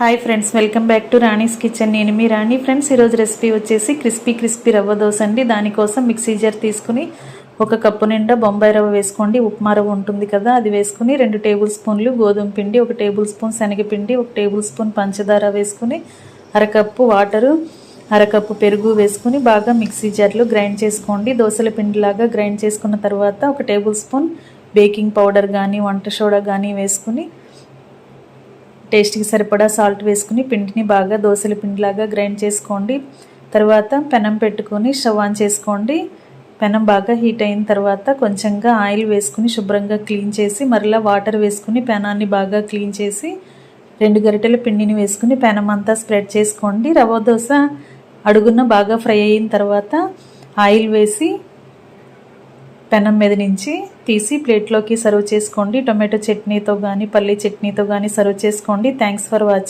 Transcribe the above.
Hi friends welcome back to Rani's kitchen నేను మీ Rani. Friends ఈరోజు రెసిపీ వచ్చేసి క్రిస్పీ క్రిస్పీ రవ్వ దోశ అండి దానికోసం మిక్సీ జార్ తీసుకుని ఒక కప్పు నిండా బొంబాయి రవ్వ వేసుకోండి. ఉప్మా రవ్వ ఉంటుంది కదా అది వేసుకుని రెండు టేబుల్ స్పూన్లు గోధుమ పిండి ఒక టేబుల్ స్పూన్ శనగపిండి ఒక టేబుల్ స్పూన్ పంచదార వేసుకుని అరకప్పు వాటరు అరకప్పు పెరుగు వేసుకుని బాగా మిక్సీ జార్లో గ్రైండ్ చేసుకోండి. దోశల పిండిలాగా గ్రైండ్ చేసుకున్న తర్వాత ఒక టేబుల్ స్పూన్ బేకింగ్ పౌడర్ కానీ వంట సోడా కానీ వేసుకుని టేస్ట్కి సరిపడా సాల్ట్ వేసుకుని పిండిని బాగా దోశల పిండిలాగా గ్రైండ్ చేసుకోండి. తర్వాత పెనం పెట్టుకొని స్టవ్ ఆన్ చేసుకోండి. పెనం బాగా హీట్ అయిన తర్వాత కొంచెంగా ఆయిల్ వేసుకుని శుభ్రంగా క్లీన్ చేసి మరలా వాటర్ వేసుకుని పెనాన్ని బాగా క్లీన్ చేసి రెండు గరిటెల పిండిని వేసుకుని పెనం అంతా స్ప్రెడ్ చేసుకోండి. రవ్వ దోశ అడుగున బాగా ఫ్రై అయిన తర్వాత ఆయిల్ వేసి పెనం మీద నుంచి తీసి ప్లేట్లోకి సర్వ్ చేసుకోండి. టొమాటో చట్నీతో కానీ పల్లీ చట్నీతో కానీ సర్వ్ చేసుకోండి. Thanks for watching